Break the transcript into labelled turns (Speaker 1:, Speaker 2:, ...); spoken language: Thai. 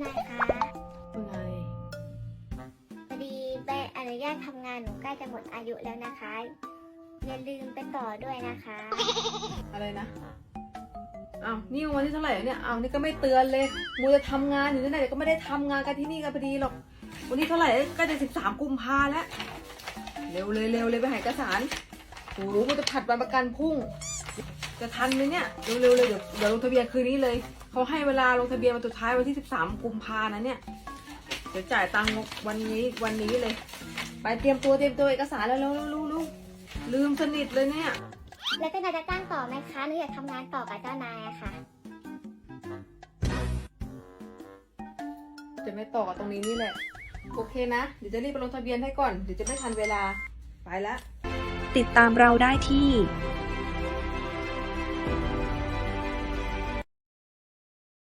Speaker 1: อะไรคะ
Speaker 2: อะไร
Speaker 1: พอดีใบอนุญาตทำงานหนูใกล้จะหมดอายุแล้วนะคะ อย่าลืมไปต่อด้วยนะคะ
Speaker 2: อะไรนะอ้าวนี่วันที่เท่าไหร่เนี่ยอ้าวนี่ก็ไม่เตือนเลยมูจะทำงานอยู่ที่ไหนก็ไม่ได้ทำงานกันที่นี่กันพอดีหรอก วันนี้เท่าไหร่ก็จะสิบสามกุมภาแล้ว เร็วเลยเร็วเลยไปหาเอกสารโอ้โหมูจะผัดวันประกันพรุ่ง จะทันไหมเนี่ยเร็วเร็วเลยเดี๋ยวเดี๋ยวลงทะเบียนคืนนี้เลยเขาให้เวลาลงทะเบียนวันสุดท้ายวันที่สิบสามกุมภานะเนี่ย เดี๋ยวจ่ายตังค์วันนี้วันนี้เลย ไปเตรียมตัวเตรียมตัวเอกสารแล้วเร็วเร็วเร็วเร็วลืมสนิทเลยเนี่ย
Speaker 1: แล้วเจ้านายจะจ้างต่อไหมคะหนูอยากทำงานต่อกับเจ้านายอะค่ะ
Speaker 2: จะไม่ต่อกับตรงนี้นี่แหละ โอเคนะ เดี๋ยวจะรีบไปลงทะเบียนให้ก่อน เดี๋ยวจะไม่ทันเวลาไปละ
Speaker 3: ติดตามเราได้ที่